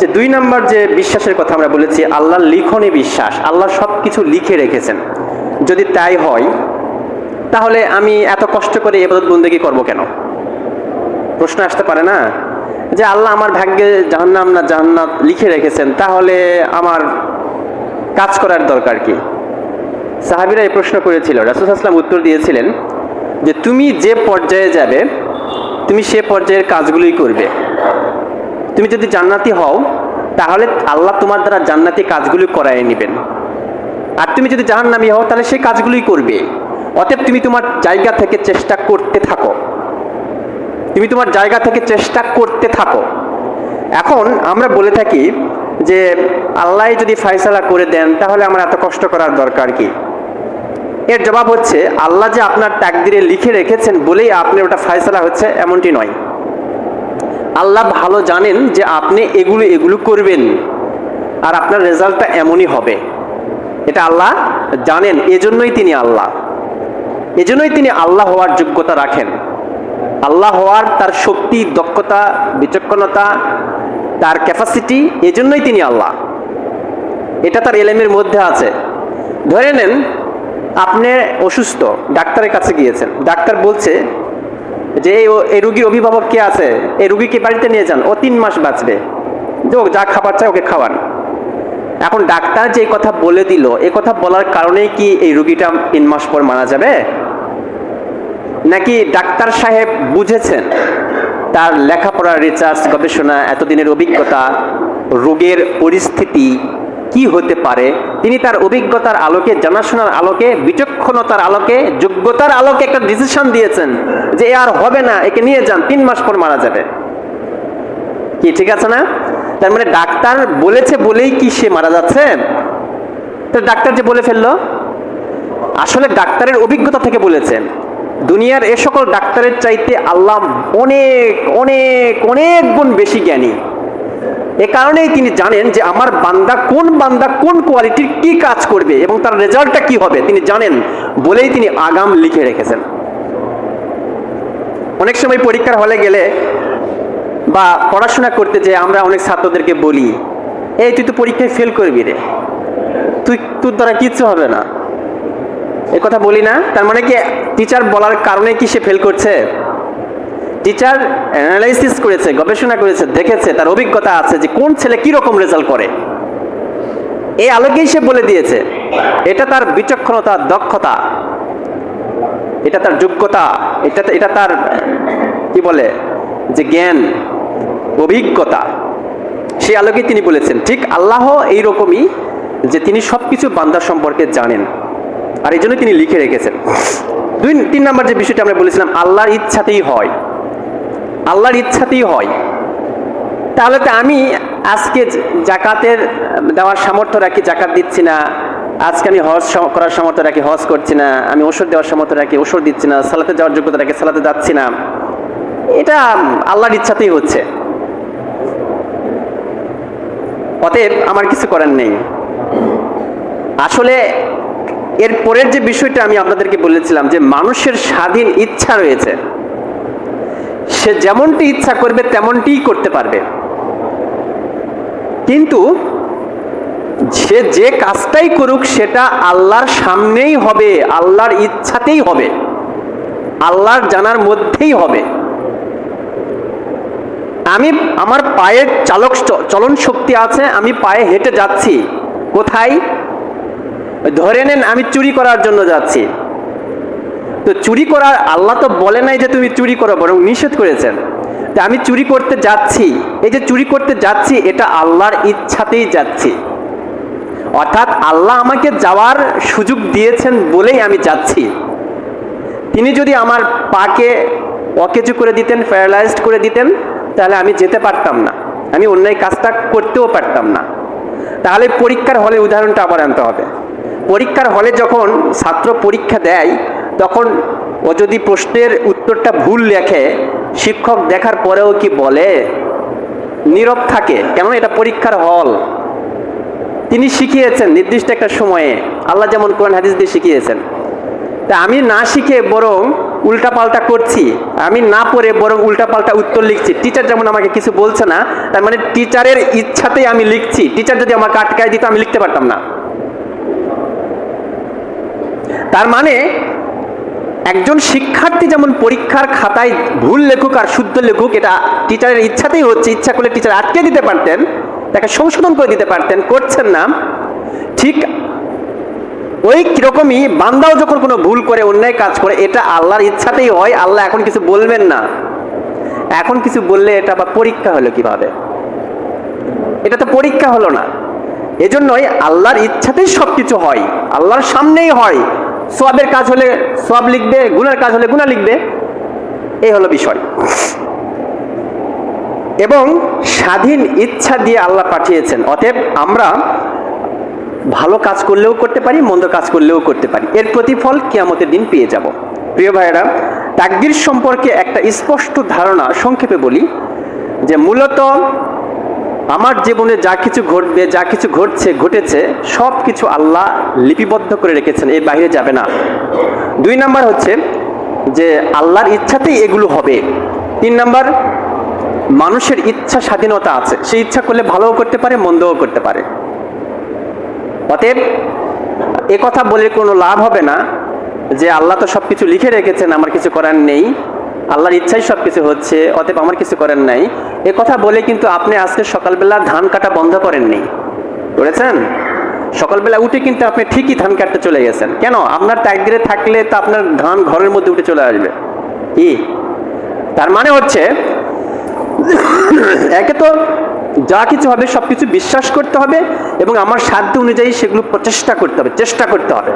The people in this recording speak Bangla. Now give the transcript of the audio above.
যে দুই নাম্বার যে বিশ্বাসের কথা আমরা বলেছি, আল্লাহর লিখনে বিশ্বাস, আল্লাহ সব কিছু লিখে রেখেছেন। যদি তাই হয়, তাহলে আমি এত কষ্ট করে এবাদত বন্দেগি করব কেন? প্রশ্ন আসতে পারে না? যে আল্লাহ আমার ভাগ্যে জাহান্নাম না জাহান্নাত লিখে রেখেছেন, তাহলে আমার কাজ করার দরকার কি? সাহাবিরা এই প্রশ্ন করেছিল, রাসুল আসলাম উত্তর দিয়েছিলেন যে, তুমি যে পর্যায়ে যাবে, তুমি সে পর্যায়ের কাজগুলোই করবে। তুমি যদি জান্নাতি হও, তাহলে আল্লাহ তোমার দ্বারা জান্নাতি কাজগুলি করায় নেবেন। আর তুমি যদি জাহান্নামি হও, তাহলে সেই কাজগুলোই করবে। অতএব তুমি তোমার জায়গা থেকে চেষ্টা করতে থাকো। তুমি তোমার জায়গা থেকে চেষ্টা করতে থাকো। এখন আমরা বলে থাকি যে, আল্লাহ যদি ফায়সালা করে দেন, তাহলে আমার এত কষ্ট করার দরকার কি? এর জবাব হচ্ছে, আল্লাহ যে আপনার ট্যাগ তাকদিরে লিখে রেখেছেন বলেই আপনার ওটা ফায়সালা হচ্ছে এমনটি নয়। আল্লাহ ভালো জানেন যে আপনি এগুলো এগুলো করবেন আর আপনার রেজাল্টটা এমনই হবে। এটা আল্লাহ জানেন, এজন্যই তিনি আল্লাহ। এজন্যই তিনি আল্লাহ হওয়ার যোগ্যতা রাখেন। আল্লাহ হওয়ার তার শক্তি, দক্ষতা, বিচক্ষণতা, তার ক্যাপাসিটি এজন্যই তিনি আল্লাহ। এটা তার এলেমের মধ্যে আছে। ধরে নেন, আপনি অসুস্থ, ডাক্তারের কাছে গিয়েছেন। ডাক্তার বলছে যে এই রুগীর অভিভাবক কে আছে? এই রুগীকে বাড়িতে নিয়ে যান, ও তিন মাস বাঁচবে। যে ও যা খাবার চায় ওকে খাওয়ান। এখন ডাক্তার যে কথা বলে দিল, এ কথা বলার কারণেই কি এই রুগীটা তিন মাস পর মারা যাবে? নাকি ডাক্তার সাহেব বুঝেছেন, তার লেখাপড়ার রিসার্চ, গবেষণা, এতদিনের অভিজ্ঞতা, রোগের পরিস্থিতি কি হতে পারে? তিনি তার অভিজ্ঞতার আলোকে, জানাশোনার আলোকে, বিচক্ষণতার আলোকে, যোগ্যতার আলোকে একটা ডিসিশন দিয়েছেন যে আর হবে না, একে নিয়ে যান, তিন মাস পর মারা যাবে। কি, ঠিক আছে না? তার মানে ডাক্তার বলেছে বলেই কি সে মারা যাচ্ছে? তো ডাক্তার যে বলে ফেলল? আসলে ডাক্তারের অভিজ্ঞতা থেকে বলেছেন। দুনিয়ার এ সকল ডাক্তারের চাইতে আল্লাহ অনেক অনেক অনেক গুণ বেশি জ্ঞানী। এ কারণেই তিনি জানেন যে আমার বান্দা কোন বান্দা কোন কোয়ালিটির কি কাজ করবে এবং তার রেজাল্টটা কি হবে। তিনি জানেন বলেই তিনি আগাম লিখে রেখেছেন। অনেক সময় পরীক্ষার হলে গেলে বা পড়াশোনা করতে যে আমরা অনেক ছাত্রদেরকে বলি এই তুই তো পরীক্ষায় ফেল করবি রে। তুই, তোর দ্বারা কিচ্ছু হবে না। এই কথা বলি না, তার মানে কি টিচার বলার কারণে কি সে ফেল করছে? টিচার অ্যানালাইসিস করেছে, গবেষণা করেছে, দেখেছে, তার অভিজ্ঞতা আছে যে কোন ছেলে কি রকম রেজাল্ট করে। এই আলোকেই সে বলে দিয়েছে, এটা তার বিচক্ষণতা, দক্ষতা, এটা তার যোগ্যতা, এটা এটা তার, কি বলে, যে জ্ঞান, অভিজ্ঞতা। সেই আলোকেই তিনি বলেছেন, ঠিক আল্লাহ এইরকমই যে তিনি সবকিছু বান্দা সম্পর্কে জানেন। আর এই জন্য তিনি লিখে রেখেছেন। দুই, তিন নম্বর যে বিষয়টা আমরা বলেছিলাম, আল্লাহর ইচ্ছাতেই হয়। আল্লাহর ইচ্ছাতেই হয়। তাহলে তো আমি আজকে জাকাতের দেওয়ার সামর্থ্য রাখি, জাকাত দিচ্ছি না। আজকে আমি হজ করার সামর্থ্য রাখি, হজ করছি না। আমি ওষুধ দেওয়ার সামর্থ্য রাখি, ওষুধ দিচ্ছি না, সালাতে যাওয়ার যোগ্যতা রাখি, সালাতে যাচ্ছি না। এটা আল্লাহর ইচ্ছাতেই হচ্ছে। অতএব আমার কিছু করার নেই। আসলে এর পরের যে বিষয়টা আমি আপনাদেরকে বলেছিলাম যে মানুষের স্বাধীন ইচ্ছা রয়েছে সে যেমনটি ইচ্ছা করবে, তেমনটিই করতে পারবে। কিন্তু সে যে কাজটাই করুক, সেটা আল্লাহর সামনেই হবে, আল্লাহর ইচ্ছাতেই হবে, আল্লাহর জানার মধ্যেই হবে। আমি, আমার পায়ের চালক চলন শক্তি আছে, আমি পায়ে হেঁটে যাচ্ছি। কোথায়? ধরে নেন আমি চুরি করার জন্য যাচ্ছি। তো চুরি করার আল্লাহ তো বলে নাই যে তুমি চুরি করো, বরং নিষেধ করেছেন। তা আমি চুরি করতে যাচ্ছি। এই যে চুরি করতে যাচ্ছি, এটা আল্লাহর ইচ্ছাতেই যাচ্ছি। অর্থাৎ আল্লাহ আমাকে যাওয়ার সুযোগ দিয়েছেন বলেই আমি যাচ্ছি। তিনি যদি আমার পাকে অকেজু করে দিতেন প্যারালাইজড করে দিতেন, তাহলে আমি যেতে পারতাম না। আমি অন্যায় কাজটা করতেও পারতাম না। তাহলে পরীক্ষার হলে উদাহরণটা আবার আনতে হবে। পরীক্ষার হলে যখন ছাত্র পরীক্ষা দেয় তখন ও যদি প্রশ্নের উত্তরটা ভুল লেখে, শিক্ষক দেখার পরেও কি বলে? নীরব থাকে। কেন এটা পরীক্ষার হল। তিনি শিখিয়েছেন নির্দিষ্ট একটা সময়ে। আল্লাহ যেমন কোরআন হাদিস দিয়ে শিখিয়েছেন। তা আমি না শিখে বরং উল্টা পাল্টা করছি, আমি না পড়ে বরং উল্টা পাল্টা উত্তর লিখছি। টিচার যেমন আমাকে কিছু বলছে না, তার মানে টিচারের ইচ্ছাতেই আমি লিখছি। টিচার যদি আমাকে আটকায় দিত, আমি লিখতে পারতাম না। তার মানে একজন শিক্ষার্থী যেমন পরীক্ষার খাতায় ভুল লেখক আর শুদ্ধ লেখক, এটা টিচারের ইচ্ছাতেই হচ্ছে, ইচ্ছা করলে টিচার আটকে দিতে পারতেন, তাকে সংশোধন করে দিতে পারতেন, করছেন না। ঠিক ওই কিরকমই বান্দাও যখন কোনো ভুল করে, অন্যায় কাজ করে, এটা আল্লাহর ইচ্ছাতেই হয়, আল্লাহ এখন কিছু বলবেন না। এখন কিছু বললে এটা বা পরীক্ষা হলো কীভাবে? এটা তো পরীক্ষা হলো না। এজন্যই আল্লাহর ইচ্ছাতেই সব কিছু হয়, আল্লাহর সামনেই হয়। সোয়াবের কাজ হলে সোয়াব লিখবে, গুনার কাজ হলে গুণা লিখবে। এই হলো বিষয়। এবং স্বাধীন ইচ্ছা দিয়ে আল্লাহ পাঠিয়েছেন। অতএব আমরা ভালো কাজ করলেও করতে পারি, মন্দ কাজ করলেও করতে পারি। এর প্রতিফল কিয়ামতের দিন পেয়ে যাব। প্রিয় ভাইয়েরা, তাকদির সম্পর্কে একটা স্পষ্ট ধারণা সংক্ষেপে বলি, যে মূলত আমার জীবনে যা কিছু ঘটবে, যা কিছু ঘটছে, ঘটেছে সব কিছু আল্লাহ লিপিবদ্ধ করে রেখেছেন, এর বাইরে যাবে না। দুই নাম্বার হচ্ছে যে আল্লাহর ইচ্ছাতেই এগুলো হবে। তিন নাম্বার, মানুষের ইচ্ছা স্বাধীনতা আছে। সে ইচ্ছা করলে ভালোও করতে পারে, মন্দও করতে পারে। অতএব, এ কথা বলে কোনো লাভ হবে না যে আল্লাহ তো সব কিছু লিখে রেখেছেন, আমার কিছু করার নেই। আল্লাহর ইচ্ছাই সব কিছু হচ্ছে, অতএব আমার কিছু করার নাই। এ কথা বলে কিন্তু আপনি আজকে সকালবেলা ধান কাটা বন্ধ করেননি। করেছেন সকালবেলা উঠে কিন্তু আপনি ঠিকই ধান কাটতে চলে গেছেন। কেন? আপনার তাকদিরে থাকলে তো আপনার ধান ঘরের মধ্যে উঠে চলে আসবে। কি? তার মানে হচ্ছে, একে তো যা কিছু হবে সব কিছু বিশ্বাস করতে হবে এবং আমার সাধ্য অনুযায়ী সেগুলো প্রচেষ্টা করতে হবে, চেষ্টা করতে হবে।